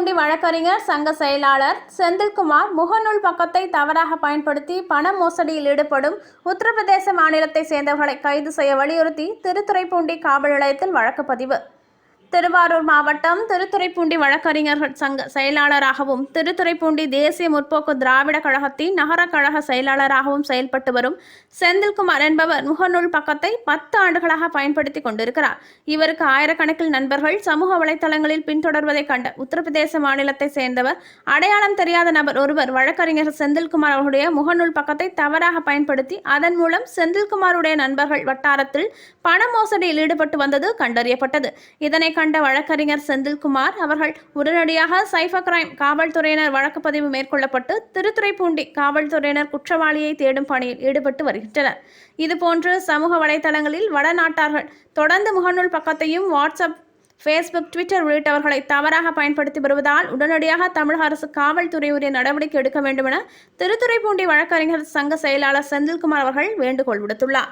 திருத்துறைப்பூண்டி வழக்கறிஞர் சங்க செயலாளர் செந்தில்குமார் முகநூல் பக்கத்தை தவறாக பயன்படுத்தி பண மோசடியில் ஈடுபடும் உத்தரப்பிரதேச மாநிலத்தை சேர்ந்தவர்களை கைது செய்ய வலியுறுத்தி திருத்துறைப்பூண்டி காவல் நிலையத்தில் வழக்கு பதிவு. திருவாரூர் மாவட்டம் திருத்துறைப்பூண்டி வழக்கறிஞர்கள் சங்க செயலாளராகவும் திருத்துறைப்பூண்டி தேசிய முற்போக்கு திராவிட கழகத்தின் நகர கழக செயலாளராகவும் செயல்பட்டு வரும் செந்தில்குமார் என்பவர் முகநூல் பக்கத்தை பத்து ஆண்டுகளாக பயன்படுத்தி கொண்டிருக்கிறார். இவருக்கு ஆயிரக்கணக்கில் நண்பர்கள் சமூக வலைதளங்களில் பின்தொடர்வதை கண்ட உத்தரப்பிரதேச மாநிலத்தை சேர்ந்தவர். அடையாளம் தெரியாத நபர் ஒருவர் வழக்கறிஞர் செந்தில்குமார் அவர்களுடைய முகநூல் பக்கத்தை தவறாக பயன்படுத்தி அதன் மூலம் செந்தில்குமாருடைய நண்பர்கள் வட்டாரத்தில் பண மோசடியில் ஈடுபட்டு வந்தது கண்டறியப்பட்டது. இதனை கண்ட வழக்கறிஞர் செந்தில்குமார் அவர்கள் உடனடியாக சைபர் கிரைம் காவல்துறையினர் வழக்கு பதிவு மேற்கொள்ளப்பட்டு திருத்துறைப்பூண்டி காவல்துறையினர் குற்றவாளியை தேடும் பணியில் ஈடுபட்டு வருகின்றனர். இதுபோன்று சமூக வலைதளங்களில் வடநாட்டார்கள் தொடர்ந்து முகநூல் பக்கத்தையும் வாட்ஸ்அப் ஃபேஸ்புக் ட்விட்டர் உள்ளிட்டவர்களை தவறாக பயன்படுத்தி வருவதால் உடனடியாக தமிழக அரசு காவல்துறை உரிய நடவடிக்கை எடுக்க வேண்டுமென திருத்துறைப்பூண்டி வழக்கறிஞர் சங்க செயலாளர் செந்தில்குமார் அவர்கள் வேண்டுகோள் விடுத்துள்ளார்.